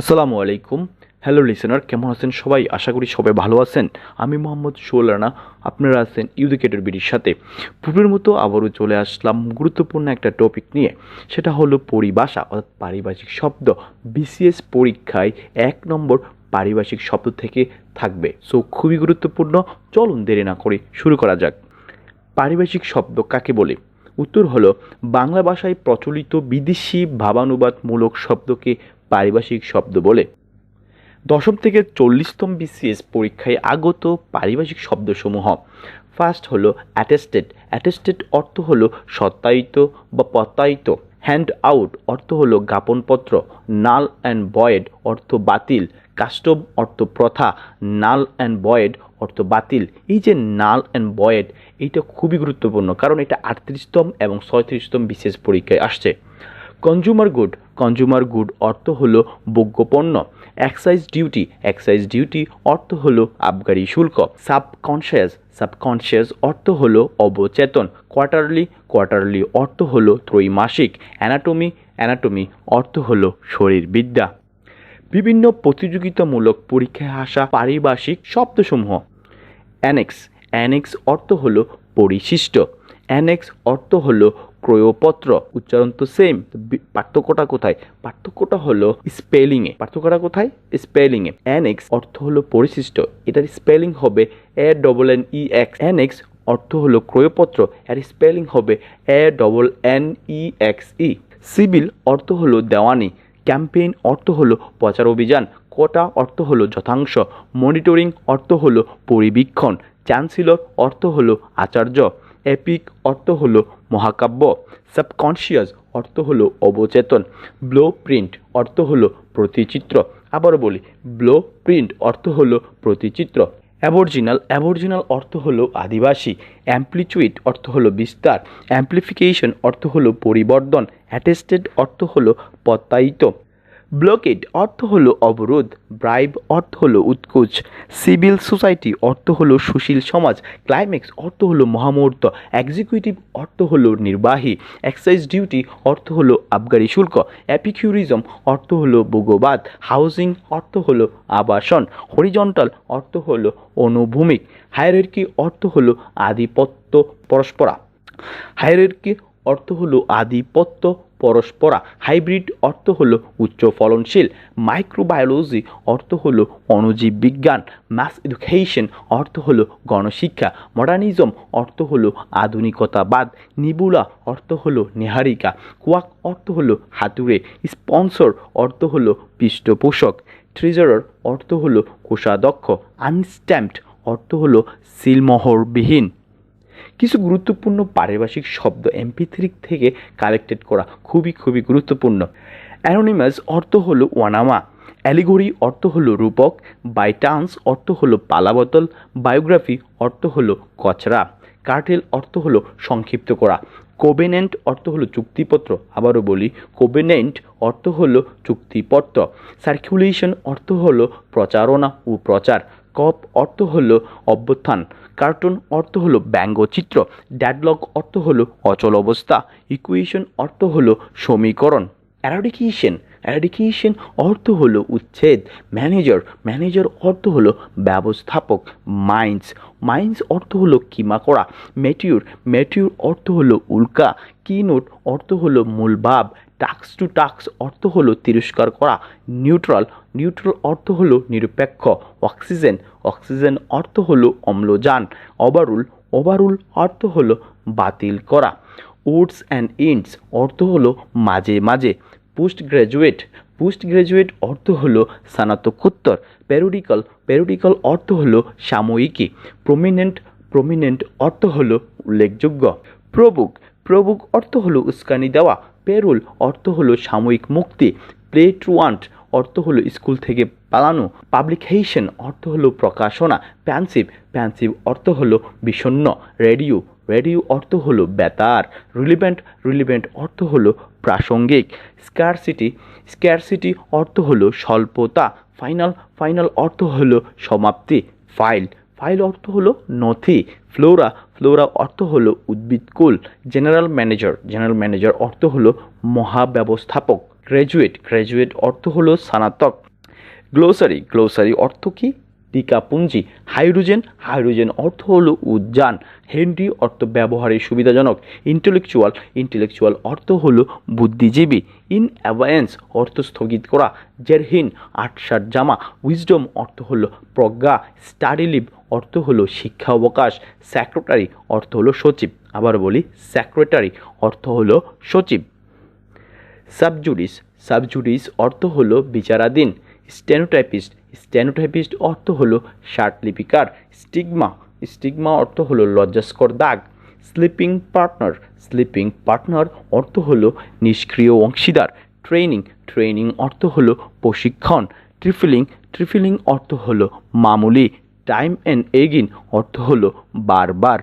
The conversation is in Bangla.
আসসালামু আলাইকুম। হ্যালো লিসেনার কেমন আছেন সবাই? আশা করি সবাই ভালো আছেন। আমি মোহাম্মদ শোল রানা, আপনারা আছেন ইউদিকেটর বিডির সাথে। পূর্বের মতো আবারও চলে আসলাম গুরুত্বপূর্ণ একটা টপিক নিয়ে। সেটা হলো পরিভাষা, অর্থাৎ পারিভাষিক শব্দ। বিসিএস পরীক্ষায় এক নম্বর পারিভাষিক শব্দ থেকে থাকবে। সো খুবই গুরুত্বপূর্ণ। চলুন দেরি না করে শুরু করা যাক। পারিভাষিক শব্দ কাকে বলে? উত্তর হলো, বাংলা ভাষায় প্রচলিত বিদেশি ভাবানুবাদমূলক শব্দকে পারিভাষিক শব্দ বলে। দশম থেকে চল্লিশতম বিসিএস পরীক্ষায় আগত পারিভাষিক শব্দসমূহ। ফার্স্ট হলো অ্যাটেস্টেড অ্যাটেস্টেড অর্থ হলো সত্যায়িত বা প্রত্যায়িত। হ্যান্ড আউট অর্থ হলো জ্ঞাপনপত্র। নাল অ্যান্ড বয়েড অর্থ বাতিল। কাস্টম অর্থ প্রথা। নাল অ্যান্ড বয়েড অর্থ বাতিল। এই যে নাল অ্যান্ড বয়েড এইটা খুবই গুরুত্বপূর্ণ কারণ এটা আটত্রিশতম এবং ছয়ত্রিশতম বিশেষ পরীক্ষায় আসছে। কনজুমার গুড কনজুমার গুড অর্থ হলো ভোগ্যপণ্য এক্সাইজ ডিউটি এক্সাইজ ডিউটি অর্থ হলো আবগারি শুল্ক। সাবকনশিয়াস সাবকনশিয়াস অর্থ হলো অবচেতন। কোয়ার্টারলি কোয়ার্টারলি অর্থ হলো ত্রৈমাসিক। অ্যানাটমি অ্যানাটমি অর্থ হলো শরীরবিদ্যা। বিভিন্ন প্রতিযোগিতামূলক পরীক্ষায় আসা পারিভাষিক শব্দসমূহ। অ্যানেক্স অ্যানেক্স অর্থ হলো পরিশিষ্ট। অ্যানেক্স অর্থ হলো ক্রয়পত্র। উচ্চারণ তো সেম পার্থক্যটা কোথায়? পার্থক্যটা হলো স্পেলিংয়ে পার্থক্যটা কোথায়? স্পেলিংয়ে অ্যানেক্স অর্থ হলো পরিশিষ্ট। এটার স্পেলিং হবে A double N E X annex অর্থ হলো ক্রয়পত্র। এর স্পেলিং হবে A double N E X E civil অর্থ হলো দেওয়ানি। ক্যাম্পেইন অর্থ হলো প্রচার অভিযান। কোটা অর্থ হলো যথাংশ। মনিটরিং অর্থ হলো পরিবীক্ষণ। চ্যান্সেলর অর্থ হলো আচার্য। এপিক অর্থ হলো মহাকাব্য সাবকনশিয়াস অর্থ হলো অবচেতন ব্লো প্রিন্ট অর্থ হলো প্রতিচিত্র আবারও বলি ব্লো প্রিন্ট অর্থ হলো প্রতিচিত্র অ্যাবরজিনাল অ্যাবরজিনাল অর্থ হলো আদিবাসী অ্যাম্প্লিচুইট অর্থ হলো বিস্তার অ্যাম্প্লিফিকেশন অর্থ হলো পরিবর্তন অ্যাটেস্টেড অর্থ হলো প্রত্যায়িত। ব্লকেড অর্থ হলো অবরোধ ব্রাইব অর্থ হলো উৎকোচ সিভিল সোসাইটি অর্থ হলো সুশীল সমাজ ক্লাইম্যাক্স অর্থ হলো মহামূর্ত এক্সিকিউটিভ অর্থ হলো নির্বাহী এক্সাইজ ডিউটি অর্থ হলো আবগারি শুল্ক অ্যাপিকিউরিজম অর্থ হলো ভূগোবাদ হাউজিং অর্থ হলো আবাসন হরিজন্টাল অর্থ হলো অনুভূমিক হায়ারার্কি অর্থ হলো আধিপত্য পরস্পরা হায়ারার্কি অর্থ হলো আধিপত্য পরস্পরা হাইব্রিড অর্থ হল উচ্চ ফলনশীল মাইক্রোবায়োলজি অর্থ হল অণুজীব বিজ্ঞান ম্যাথ এডুকেশন অর্থ হল গণশিক্ষা মডার্নিজম অর্থ হল আধুনিকতাবাদ নিবুলা অর্থ হল নেহারিকা কোয়াক অর্থ হল হাতুড়ে স্পন্সর অর্থ হল পৃষ্ঠপোষক ট্রেজারার অর্থ হল কোষাধ্যক্ষ আনস্ট্যাম্পড অর্থ হল সিলমোহরবিহীন। কিছু গুরুত্বপূর্ণ পারিভাষিক শব্দ এমপি থ্রি থেকে কালেক্টেড করা খুবই খুবই গুরুত্বপূর্ণ। অ্যানোনিমাস অর্থ হলো ওয়ানামা অ্যালিগরি অর্থ হলো রূপক বাই টান্স অর্থ হলো পালাবতল বায়োগ্রাফি অর্থ হলো কচরা কার্টেল অর্থ হলো সংক্ষিপ্ত করা কোবেনেন্ট অর্থ হলো চুক্তিপত্র, আবারও বলি কোবেনেন্ট অর্থ হলো চুক্তিপত্র সার্কুলেশন অর্থ হলো প্রচারণা ও প্রচার কপ অর্থ হল অভ্যুত্থান? কার্টুন অর্থ হলো ব্যঙ্গচিত্র। ড্যাডলগ অর্থ হলো অচল অবস্থা। ইকুয়েশন অর্থ হলো সমীকরণ। অ্যারাডিকেশন অ্যারাডিকেশন অর্থ হলো উচ্ছেদ। ম্যানেজার। ম্যানেজার অর্থ হলো ব্যবস্থাপক। মাইন্স মাইন্স অর্থ হলো কিমা করা। মেটিউর মেটিউর অর্থ হলো উল্কা। কি নোট অর্থ হলো মূল ভাব। টাক্স টু টাক্স অর্থ হলো তিরস্কার করা নিউট্রাল নিউট্রাল অর্থ হলো নিরপেক্ষ অক্সিজেন অক্সিজেন অর্থ হলো অম্লজান ওভারুল ওভারুল অর্থ হলো বাতিল করা উডস অ্যান্ড ইন্ডস অর্থ হলো মাঝে মাঝে পোস্ট গ্র্যাজুয়েট পোস্ট গ্র্যাজুয়েট অর্থ হলো স্নাতকোত্তর প্যারোডিক্যাল প্যারোডিক্যাল অর্থ হলো সাময়িকী প্রমিনেন্ট প্রমিনেন্ট অর্থ হলো উল্লেখযোগ্য প্রবুক প্রবুক অর্থ হলো উস্কানি দেওয়া পেরুল অর্থ হলো সাময়িক মুক্তি। প্লে ট্রুয়ান্ট অর্থ হলো স্কুল থেকে পালানো। পাবলিকেশন অর্থ হলো প্রকাশনা। প্যান্সিভ প্যান্সিভ অর্থ হলো বিষণ্ণ রেডিও রেডিও অর্থ হলো বেতার। রিলিভেন্ট রিলিভেন্ট অর্থ হলো প্রাসঙ্গিক। স্কারসিটি স্ক্যারসিটি অর্থ হলো স্বল্পতা। ফাইনাল ফাইনাল অর্থ হলো সমাপ্তি। ফাইল ফাইল অর্থ হলো নথি। ফ্লোরা ফ্লোরা অর্থ হলো উদ্ভিদকুল জেনারেল ম্যানেজার জেনারেল ম্যানেজার অর্থ হলো মহাব্যবস্থাপক। গ্র্যাজুয়েট গ্র্যাজুয়েট অর্থ হলো স্নাতক। গ্লোসারি গ্লোসারি অর্থ কি? টিকাপুঞ্জি হাইড্রোজেন হাইড্রোজেন অর্থ হলো উদ্যান। হেনরি অর্থ ব্যবহারের সুবিধাজনক। ইন্টেলেকচুয়াল ইন্টেলেকচুয়াল অর্থ হলো বুদ্ধিজীবী। ইন অ্যাভায়েন্স অর্থ স্থগিত করা। জেরহিন আটসার জামা। উইজডম অর্থ হলো প্রজ্ঞা। স্টাডি লিভ অর্থ হলো শিক্ষা অবকাশ সেক্রেটারি অর্থ হলো সচিব। আবার বলি সেক্রেটারি অর্থ হলো সচিব। সাবজুডিস সাবজুডিস অর্থ হলো বিচারাধীন। স্টেনোটাইপিস্ট স্টেনোটাইপিস্ট অর্থ হলো লিপিকার স্টিগমা স্টিগমা অর্থ হলো লজ্জাস্কর দাগ। স্লিপিং পার্টনার স্লিপিং পার্টনার অর্থ হলো নিষ্ক্রিয় অংশীদার। ট্রেনিং ট্রেনিং অর্থ হলো প্রশিক্ষণ। ট্রিফিলিং ট্রিফিলিং অর্থ হলো মামুলি। টাইম অ্যান্ড এগেইন অর্থ হলো বারবার।